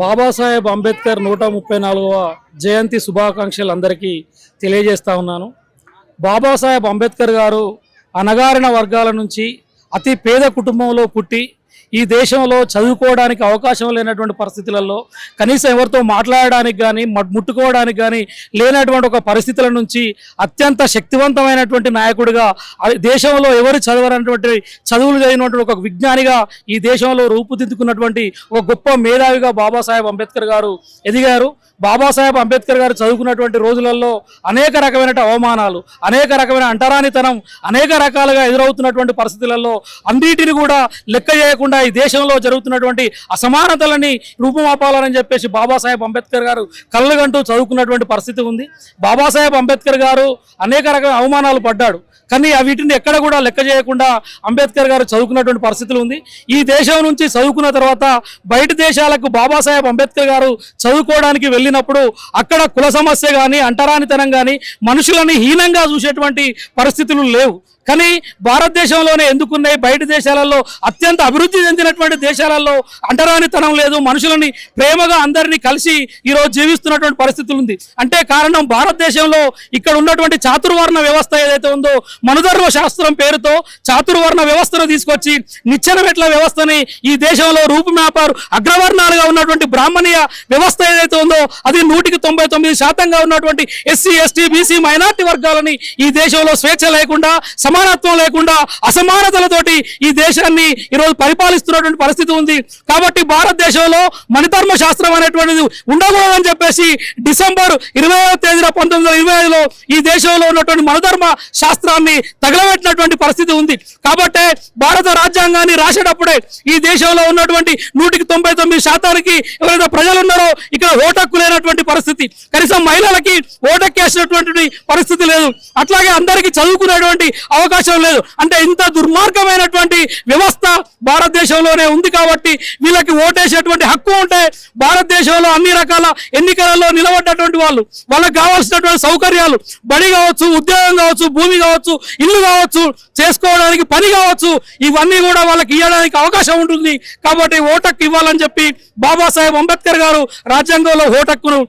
బాబాసాహెబ్ అంబేద్కర్ నూట ముప్పై నాలుగవ జయంతి శుభాకాంక్షలు అందరికీ తెలియజేస్తా ఉన్నాను. బాబాసాహెబ్ అంబేద్కర్ గారు అణగారిన వర్గాల నుంచి అతి పేద కుటుంబంలో పుట్టి ఈ దేశంలో చదువుకోవడానికి అవకాశం లేనటువంటి పరిస్థితులలో కనీసం ఎవరితో మాట్లాడడానికి కానీ ముట్టుకోవడానికి కానీ లేనటువంటి ఒక పరిస్థితుల నుంచి అత్యంత శక్తివంతమైనటువంటి నాయకుడిగా దేశంలో ఎవరు చదవనటువంటి చదువులు చదివినటువంటి ఒక విజ్ఞానిగా ఈ దేశంలో రూపుదిద్దుకున్నటువంటి ఒక గొప్ప మేధావిగా బాబాసాహెబ్ అంబేద్కర్ గారు ఎదిగారు. బాబాసాహెబ్ అంబేద్కర్ గారు చదువుకున్నటువంటి రోజులలో అనేక రకమైన అవమానాలు అనేక రకమైన అంటరానితనం అనేక రకాలుగా ఎదురవుతున్నటువంటి పరిస్థితులలో అన్నిటిని కూడా లెక్క చేయకుండా ఈ దేశంలో జరుగుతున్నటువంటి అసమానతలని రూపుమాపాలని చెప్పేసి బాబాసాహెబ్ అంబేద్కర్ గారు కళ్ళగంటూ చదువుకున్నటువంటి పరిస్థితి ఉంది. బాబాసాహెబ్ అంబేద్కర్ గారు అనేక రకాల అవమానాలు పడ్డాడు. కానీ ఆ వీటిని ఎక్కడ కూడా లెక్క చేయకుండా అంబేద్కర్ గారు చదువుకున్నటువంటి పరిస్థితులు ఉంది. ఈ దేశం నుంచి చదువుకున్న తర్వాత బయట దేశాలకు బాబాసాహెబ్ అంబేద్కర్ గారు చదువుకోవడానికి వెళ్ళినప్పుడు అక్కడ కుల సమస్య కానీ అంటరానితనం కానీ మనుషులని హీనంగా చూసేటువంటి పరిస్థితులు లేవు. కానీ భారతదేశంలోనే ఎందుకున్నాయి? బయట దేశాలలో అత్యంత అభివృద్ధి చెందినటువంటి దేశాలలో అంటరానితనం లేదు. మనుషులని ప్రేమగా అందరినీ కలిసి ఈరోజు జీవిస్తున్నటువంటి పరిస్థితులు ఉంది. అంటే కారణం భారతదేశంలో ఇక్కడ ఉన్నటువంటి చాతుర్వర్ణ వ్యవస్థ ఏదైతే ఉందో మనుధర్మ శాస్త్రం పేరుతో చాతుర్వర్ణ వ్యవస్థను తీసుకొచ్చి నిచ్చెన మెట్ల వ్యవస్థని ఈ దేశంలో రూపుమాపారు అగ్రవర్ణాలుగా ఉన్నటువంటి బ్రాహ్మణీయ వ్యవస్థ ఏదైతే ఉందో అది నూటికి తొంభై తొమ్మిది శాతంగా ఉన్నటువంటి ఎస్సీ ఎస్టీ బీసీ మైనార్టీ వర్గాలని ఈ దేశంలో స్వేచ్ఛ లేకుండా సమానత్వం లేకుండా అసమానతలతోటి ఈ దేశాన్ని ఈరోజు పరిపాలిస్తున్నటువంటి పరిస్థితి ఉంది. కాబట్టి భారతదేశంలో మణిధర్మ శాస్త్రం అనేటువంటిది ఉండకూడదని చెప్పేసి డిసెంబర్ ఇరవై తేదీన పంతొమ్మిది వందల ఇరవై ఐదులో ఈ దేశంలో ఉన్నటువంటి మణిధర్మ శాస్త్రాన్ని తగలబెట్టినటువంటి పరిస్థితి ఉంది. కాబట్టే భారత రాజ్యాంగాన్ని రాసేటప్పుడే ఈ దేశంలో ఉన్నటువంటి నూటికి తొంభై తొమ్మిది శాతానికి ఎవరైతే ప్రజలు ఉన్నారో ఇక్కడ ఓటక్కు లేనటువంటి పరిస్థితి. కనీసం మహిళలకి ఓటెక్కేసినటువంటి పరిస్థితి లేదు. అట్లాగే అందరికీ చదువుకునేటువంటి అవకాశం అవకాశం లేదు. అంటే ఇంత దుర్మార్గమైనటువంటి వ్యవస్థ భారతదేశంలోనే ఉంది కాబట్టి వీళ్ళకి ఓటేసేటువంటి హక్కు ఉంటే భారతదేశంలో అన్ని రకాల ఎన్నికలలో నిలబడ్డటువంటి వాళ్ళు వాళ్ళకి కావాల్సినటువంటి సౌకర్యాలు బడి కావచ్చు ఉద్యోగం కావచ్చు భూమి కావచ్చు ఇల్లు కావచ్చు చేసుకోవడానికి పని కావచ్చు ఇవన్నీ కూడా వాళ్ళకి ఇవ్వడానికి అవకాశం ఉంటుంది. కాబట్టి ఓటక్కు ఇవ్వాలని చెప్పి బాబాసాహెబ్ అంబేద్కర్ గారు రాజ్యాంగంలో ఓటక్కును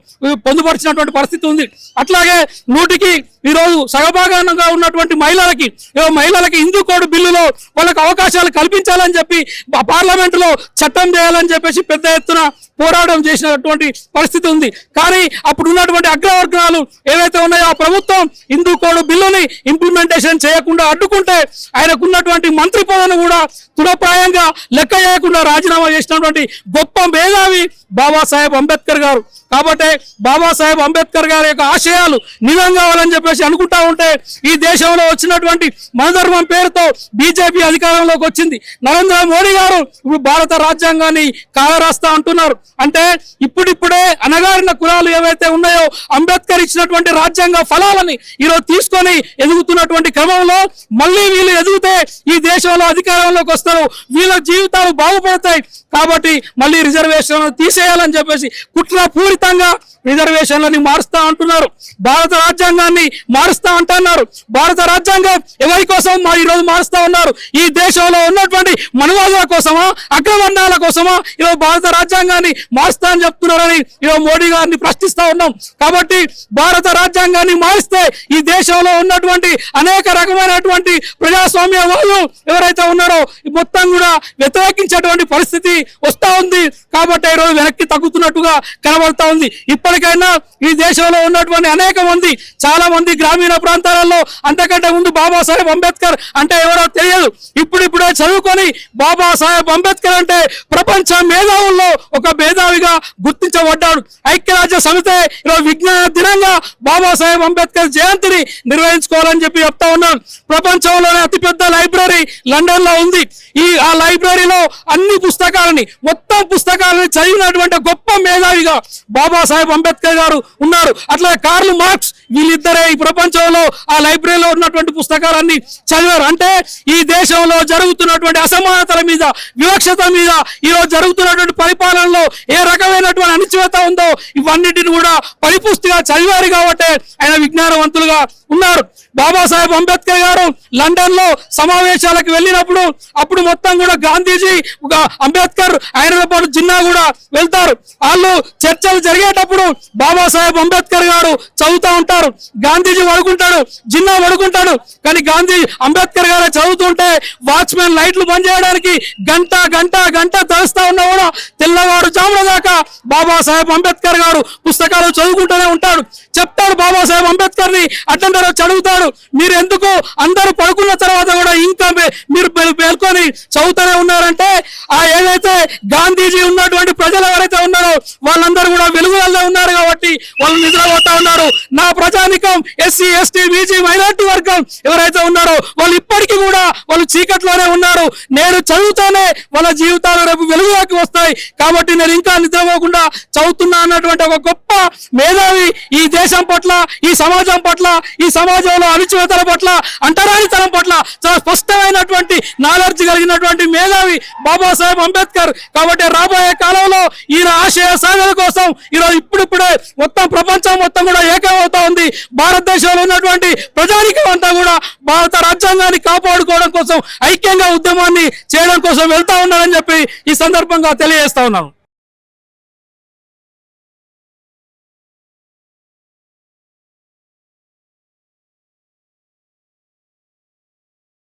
పొందుపరిచినటువంటి పరిస్థితి ఉంది. అట్లాగే నూటికి ఈరోజు సగభాగంగా ఉన్నటువంటి మహిళలకి మహిళలకి హిందూ కోడ్ బిల్లులో వాళ్ళకి అవకాశాలు కల్పించాలని చెప్పి పా- పార్లమెంటులో చట్టం చేయాలని చెప్పేసి పెద్ద ఎత్తున పోరాటం చేసినటువంటి పరిస్థితి ఉంది. కానీ అప్పుడు ఉన్నటువంటి అగ్రవర్గాలు ఏవైతే ఉన్నాయో ఆ ప్రభుత్వం హిందూ కోడ్ బిల్లుని ఇంప్లిమెంటేషన్ చేయకుండా అడ్డుకుంటే ఆయనకు ఉన్నటువంటి మంత్రి పదవిని కూడా తుడప్రాయంగా లెక్క చేయకుండా రాజీనామా చేసినటువంటి గొప్ప మేధావి బాబాసాహెబ్ అంబేద్కర్ గారు. కాబట్టి బాబాసాహెబ్ అంబేద్కర్ గారి యొక్క ఆశయాలు నిజం కావాలని చెప్పేసి అనుకుంటా ఉంటే ఈ దేశంలో వచ్చినటువంటి మనధర్మం పేరుతో బీజేపీ అధికారంలోకి వచ్చింది. నరేంద్ర మోడీ గారు ఇప్పుడు భారత రాజ్యాంగాన్ని కాలరాస్తా అంటున్నారు. అంటే ఇప్పుడిప్పుడే అనగారిన కులాలు ఏవైతే ఉన్నాయో అంబేద్కర్ ఇచ్చినటువంటి రాజ్యాంగ ఫలాలని ఈరోజు తీసుకొని ఎదుగుతున్నటువంటి క్రమంలో మళ్ళీ వీళ్ళు ఎదిగితే ఈ దేశంలో అధికారంలోకి వస్తారు. వీళ్ళ జీవితాలు బాగుపడతాయి. కాబట్టి మళ్ళీ రిజర్వేషన్ తీసేయాలని చెప్పేసి కుట్రపూరితంగా రిజర్వేషన్లని మారుస్తా అంటున్నారు. భారత రాజ్యాంగాన్ని మారుస్తా అంటున్నారు భారత రాజ్యాంగం ఎవరి కోసం మా ఈ రోజు మారుస్తా ఉన్నారు? ఈ దేశంలో ఉన్నటువంటి మనువాదుల కోసమా అగ్రవర్ణాల కోసమా ఈరోజు భారత రాజ్యాంగాన్ని మారుస్తా అని చెప్తున్నారని ఈరోజు మోడీ గారిని ప్రశ్నిస్తా ఉన్నాం. కాబట్టి భారత రాజ్యాంగాన్ని మారిస్తే ఈ దేశంలో ఉన్నటువంటి అనేక రకమైనటువంటి ప్రజాస్వామ్య వాళ్ళు ఎవరైతే ఉన్నారో మొత్తం కూడా వ్యతిరేకించేటువంటి పరిస్థితి వస్తా ఉంది. కాబట్టి ఈరోజు వెనక్కి తగ్గుతున్నట్టుగా కనబడతా ఉంది. ఇప్పటికైనా ఈ దేశంలో ఉన్నటువంటి అనేక మంది చాలా మంది గ్రామీణ ప్రాంతాలలో అంతకంటే ముందు బాబాసాహెబ్ అంబేద్కర్ అంటే ఎవరో తెలియదు. ఇప్పుడిప్పుడే చదువుకొని బాబాసాహెబ్ అంబేద్కర్ అంటే ప్రపంచ మేధావుల్లో ఒక మేధావిగా గుర్తించబడ్డాడు. ఐక్యరాజ్య సమితి ఈరోజు విజ్ఞాన దినంగా బాబాసాహెబ్ అంబేద్కర్ జయంతిని నిర్వహించుకోవాలని చెప్పి చెప్తా ఉన్నాం. ప్రపంచంలోనే అతిపెద్ద లైబ్రరీ లండన్లో ఉంది. ఈ ఆ లైబ్రరీలో అన్ని పుస్తకాలని మొత్తం పుస్తకాలని చదివినటువంటి గొప్ప మేధావిగా బాబాసాహెబ్ అంబేద్కర్ గారు ఉన్నారు. అట్లా కార్లు మార్క్స్ వీళ్ళిద్దరే ప్రపంచంలో ఆ లైబ్రరీలో ఉన్నటువంటి పుస్తకాలన్నీ చదివారు. అంటే ఈ దేశంలో జరుగుతున్నటువంటి అసమానతల మీద వివక్షత మీద ఈరోజు జరుగుతున్నటువంటి పరిపాలనలో ఏ రకమైనటువంటి అణిచివేత ఉందో ఇవన్నిటిని కూడా పరిపుష్టిగా చదివారు కాబట్టి ఆయన విజ్ఞానవంతులుగా ఉన్నారు. బాబాసాహెబ్ అంబేద్కర్ గారు లండన్లో సమావేశాలకు వెళ్ళినప్పుడు అప్పుడు మొత్తం కూడా గాంధీజీ ఒక అంబేద్కర్ ఆయనతో పాటు జిన్నా కూడా వెళ్తారు. వాళ్ళు చర్చలు జరిగేటప్పుడు బాబాసాహెబ్ అంబేద్కర్ గారు చదువుతూ ఉంటారు. గాంధీ గాంధీజీ పడుకుంటాడు జిన్నా పడుకుంటాడు. కానీ గాంధీ అంబేద్కర్ గారు చదువుతుంటే వాచ్మెన్ లైట్లు బంద్ చేయడానికి గంట గంట గంట తెలుస్తా ఉన్నా కూడా తెల్లవారు జాముల దాకా బాబాసాహెబ్ అంబేద్కర్ గారు పుస్తకాలు చదువుకుంటూనే ఉంటాడు. చెప్తాడు బాబాసాహెబ్ అంబేద్కర్ని అటెండర్ వచ్చి అడుగుతాడు మీరు ఎందుకు అందరూ పడుకున్న తర్వాత కూడా ఇంకా మీరు పేర్కొని చదువుతూనే ఉన్నారంటే ఆ ఏదైతే గాంధీజీ ఉన్నటువంటి ప్రజలు ఎవరైతే ఉన్నారో వాళ్ళందరూ కూడా వెలుగులలో ఉన్నారు కాబట్టి వాళ్ళు నిద్రపోతా ఉన్నారు. నా ప్రజానికం ఎస్సీ ఎస్టీ బీసీ మైనార్టీ వర్గం ఎవరైతే ఉన్నారో వాళ్ళు ఇప్పటికీ కూడా వాళ్ళు చీకట్లోనే ఉన్నారు. నేను చదువుతానే వాళ్ళ జీవితాలు రేపు వెలుగులోకి వస్తాయి. కాబట్టి నేను ఇంకా నిద్రపోకుండా చదువుతున్నా అన్నటువంటి ఒక గొప్ప మేధావి ఈ దేశం పట్ల ఈ సమాజం పట్ల ఈ సమాజంలో అణిచివేతల పట్ల అంటరానితనం పట్ల చాలా స్పష్టమైనటువంటి నాలెడ్జ్ కలిగినటువంటి మేధావి బాబాసాహెబ్ అంబేద్కర్. కాబట్టి రాబోయే కాలంలో ఈయన ఆశయ సాధన కోసం ఈరోజు ఇప్పుడిప్పుడే మొత్తం ప్రపంచం మొత్తం కూడా ఏకమవుతా ఉంది. భారతదేశంలో ఉన్నటువంటి ప్రజానికం అంతా కూడా భారత రాజ్యాంగాన్ని కాపాడుకోవడం కోసం ఐక్యంగా ఉద్యమాన్ని చేయడం కోసం వెళ్తా ఉన్నారని చెప్పి ఈ సందర్భంగా తెలియజేస్తా ఉన్నాను.